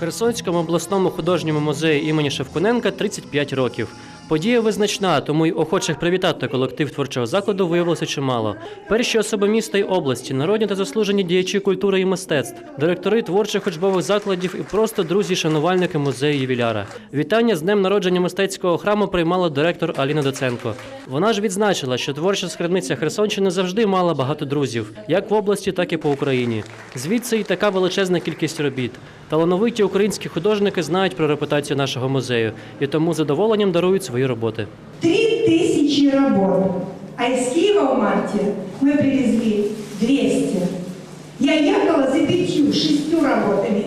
Херсонському обласному художньому музеї імені Шевкуненка 35 років. Подія визначна, тому й охочих привітати колектив творчого закладу виявилося чимало. Перші особи міста й області, народні та заслужені діячі культури і мистецтв, директори творчих учбових закладів і просто друзі, шанувальники музею ювіляра. Вітання з днем народження мистецького храму приймала директор Аліна Доценко. Вона ж відзначила, що творча скарбниця Херсонщини завжди мала багато друзів, як в області, так і по Україні. Звідси і така величезна кількість робіт. Талановиті українські художники знають про репутацію нашого музею і тому з задоволенням дарують свої роботи. Три тысячи работ. А из Киева в марте мы привезли 200. Я ехала за пятью, шестью работами.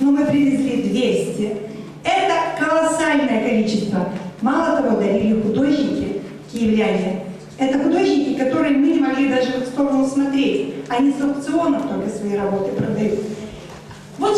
Но мы привезли 200. Это колоссальное количество. Мало того, дарили художники, киевляне. Это художники, которые мы не могли даже в их сторону смотреть. Они с аукционов только свои работы продают.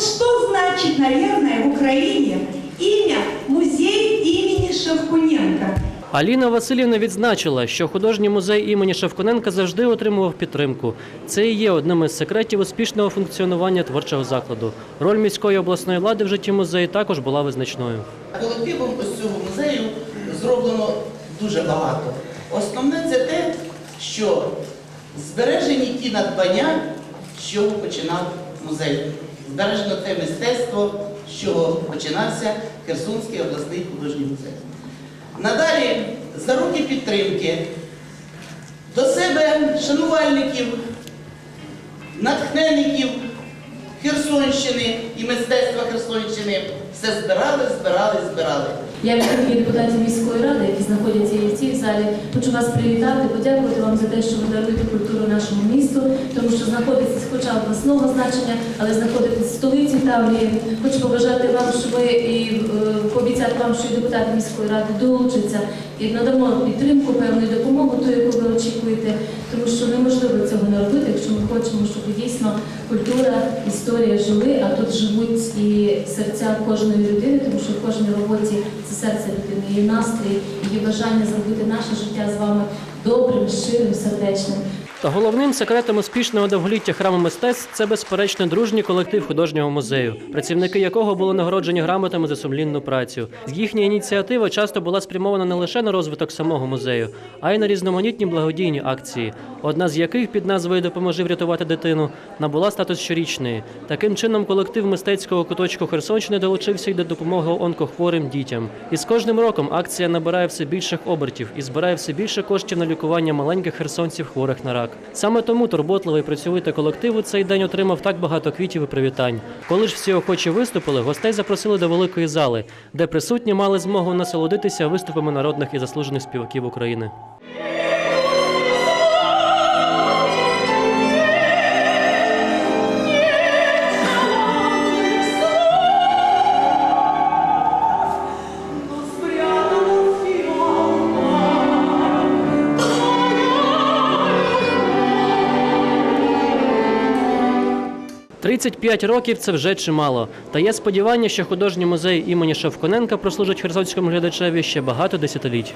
Что значит, наверное, в Украине имя музей имени Шевкуненко. Аліна Васильівна відзначила, що художній музей імені Шевкуненка завжди отримував підтримку. Це і є одним із секретів успішного функціонування творчого закладу. Роль міської обласної влади в житті музею також була визначною. Колективом ось цього музею зроблено дуже багато. Основне це те, що збережені ті надбання, з чого починав музей. Збережено те мистецтво, з чого починався Херсонський обласний художній музей. Надалі за руки підтримки до себе шанувальників, натхненників Херсонщини і мистецтва Херсонщини все збирали, збирали, збирали. Я від імені депутатів міської ради, які знаходяться в цій залі, хочу вас привітати, подякувати вам за те, що ви даруєте культуру нашому місту, тому що знаходитесь хоча обласного значення, але знаходитесь в столиці Таврії. Хочу побажати вам, що ви і е, пообіцяти вам, що депутати міської ради долучаться і надамо підтримку, певну допомогу, ту, яку ви очікуєте, тому що неможливо цього не робити, якщо ми хочемо, щоб дійсно культура, історія жили, а тут живуть і серця кожної людини, тому що в кожній роботі це серце людини, її настрій, її бажання зробити наше життя з вами добрим, щирим, сердечним. Та головним секретом успішного довголіття храму мистецтв це безперечно дружній колектив художнього музею, працівники якого були нагороджені грамотами за сумлінну працю. Їхня ініціатива часто була спрямована не лише на розвиток самого музею, а й на різноманітні благодійні акції, одна з яких під назвою Допоможи врятувати дитину набула статус щорічної. Таким чином, колектив мистецького куточку Херсонщини долучився й до допомоги онкохворим дітям. І з кожним роком акція набирає все більших обертів і збирає все більше коштів на лікування маленьких херсонців хворих на рак. Саме тому турботливий працьовитий колектив у цей день отримав так багато квітів і привітань. Коли ж всі охочі виступили, гостей запросили до великої зали, де присутні мали змогу насолодитися виступами народних і заслужених співаків України. «35 років це вже чимало. Та є сподівання, що художній музей імені Шевконенка прослужить херсонському глядачеві ще багато десятиліть.